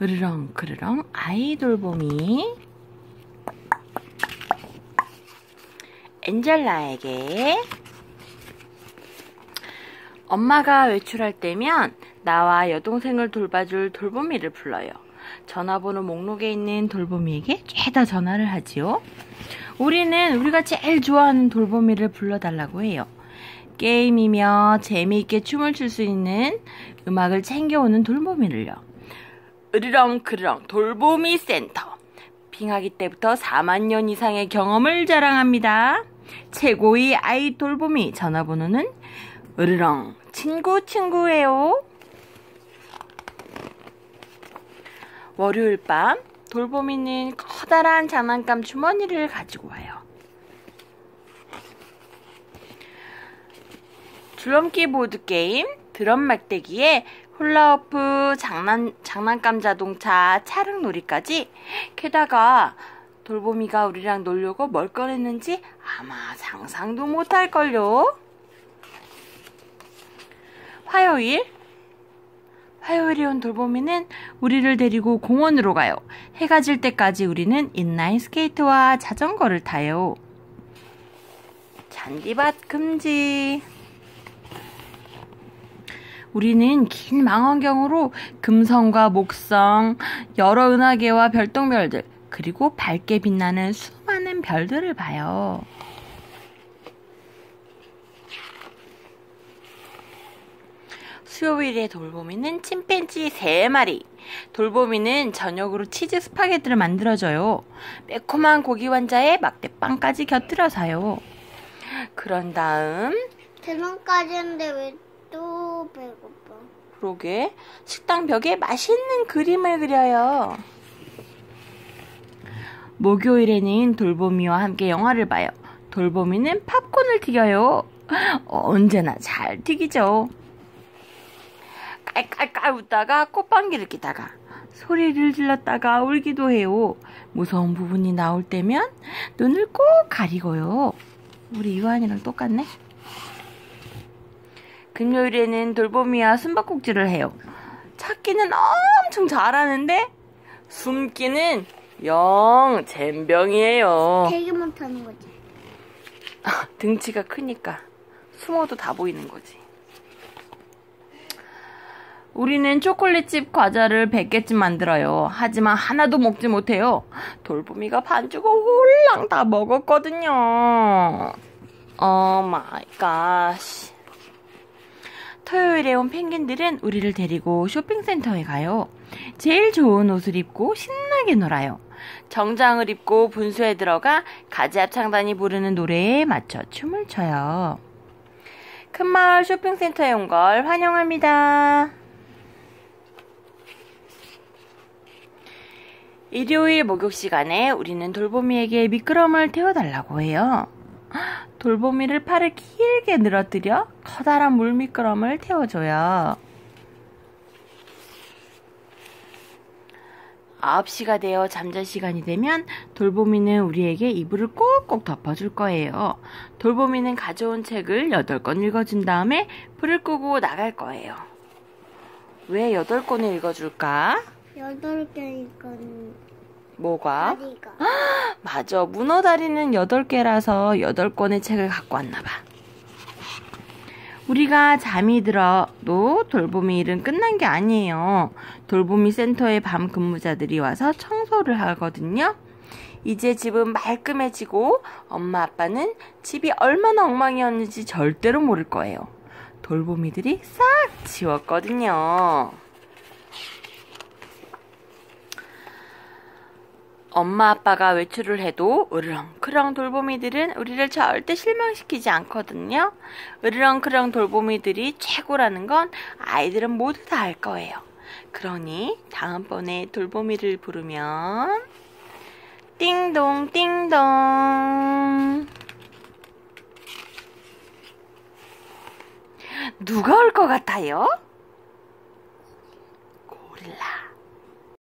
으르렁 그르렁 아이돌봄이 엔젤라에게 엄마가 외출할 때면 나와 여동생을 돌봐줄 돌보미를 불러요. 전화번호 목록에 있는 돌보미에게 죄다 전화를 하지요. 우리는 우리가 제일 좋아하는 돌보미를 불러달라고 해요. 게임이며 재미있게 춤을 출 수 있는 음악을 챙겨오는 돌보미를요. 으르렁 그르렁 돌보미 센터. 빙하기 때부터 4만 년 이상의 경험을 자랑합니다. 최고의 아이 돌보미 전화번호는 으르렁 친구 친구예요. 월요일 밤 돌보미는 커다란 장난감 주머니를 가지고 와요. 줄넘기 보드게임, 드럼 막대기에 훌라후프, 장난, 장난감 자동차, 차릉놀이까지 게다가 돌보미가 우리랑 놀려고 뭘 꺼냈는지 아마 상상도 못할걸요. 화요일 화요일에 온 돌보미는 우리를 데리고 공원으로 가요. 해가 질 때까지 우리는 인라인 스케이트와 자전거를 타요. 잔디밭 금지. 우리는 긴 망원경으로 금성과 목성, 여러 은하계와 별똥별들, 그리고 밝게 빛나는 수많은 별들을 봐요. 수요일에 돌보미는 침팬지 3마리. 돌보미는 저녁으로 치즈 스파게티를 만들어줘요. 매콤한 고기 완자에 막대빵까지 곁들여서요. 그런 다음 대만까지 했는데 왜 또 배고파? 그러게 식당 벽에 맛있는 그림을 그려요. 목요일에는 돌보미와 함께 영화를 봐요. 돌보미는 팝콘을 튀겨요. 언제나 잘 튀기죠. 깔깔깔 웃다가 꽃방귀를 끼다가 소리를 질렀다가 울기도 해요. 무서운 부분이 나올 때면 눈을 꼭 가리고요. 우리 유한이랑 똑같네. 금요일에는 돌보미와 숨바꼭질을 해요. 찾기는 엄청 잘하는데 숨기는 영 잼병이에요. 되게 못하는 거지. 등치가 크니까 숨어도 다 보이는 거지. 우리는 초콜릿집 과자를 100개쯤 만들어요. 하지만 하나도 먹지 못해요. 돌보미가 반죽을 홀랑 다 먹었거든요. 오 마이 갓. 토요일에 온 펭귄들은 우리를 데리고 쇼핑센터에 가요. 제일 좋은 옷을 입고 신나게 놀아요. 정장을 입고 분수에 들어가 가지 합창단이 부르는 노래에 맞춰 춤을 춰요. 큰마을 쇼핑센터에 온 걸 환영합니다. 일요일 목욕 시간에 우리는 돌보미에게 미끄럼을 태워달라고 해요. 돌보미를 팔을 길게 늘어뜨려 커다란 물미끄럼을 태워줘요. 9시가 되어 잠잘 시간이 되면 돌보미는 우리에게 이불을 꼭꼭 덮어줄 거예요. 돌보미는 가져온 책을 8권 읽어준 다음에 불을 끄고 나갈 거예요. 왜 8권을 읽어줄까? 여덟 개니까 뭐가? 다리가. 맞아. 문어 다리는 8개라서 8권의 책을 갖고 왔나 봐. 우리가 잠이 들어도 돌보미 일은 끝난 게 아니에요. 돌보미 센터에 밤 근무자들이 와서 청소를 하거든요. 이제 집은 말끔해지고 엄마 아빠는 집이 얼마나 엉망이었는지 절대로 모를 거예요. 돌보미들이 싹 지웠거든요. 엄마 아빠가 외출을 해도 으르렁크렁 돌보미들은 우리를 절대 실망시키지 않거든요. 으르렁크렁 돌보미들이 최고라는 건 아이들은 모두 다 알 거예요. 그러니 다음번에 돌보미를 부르면 띵동 띵동 누가 올 것 같아요?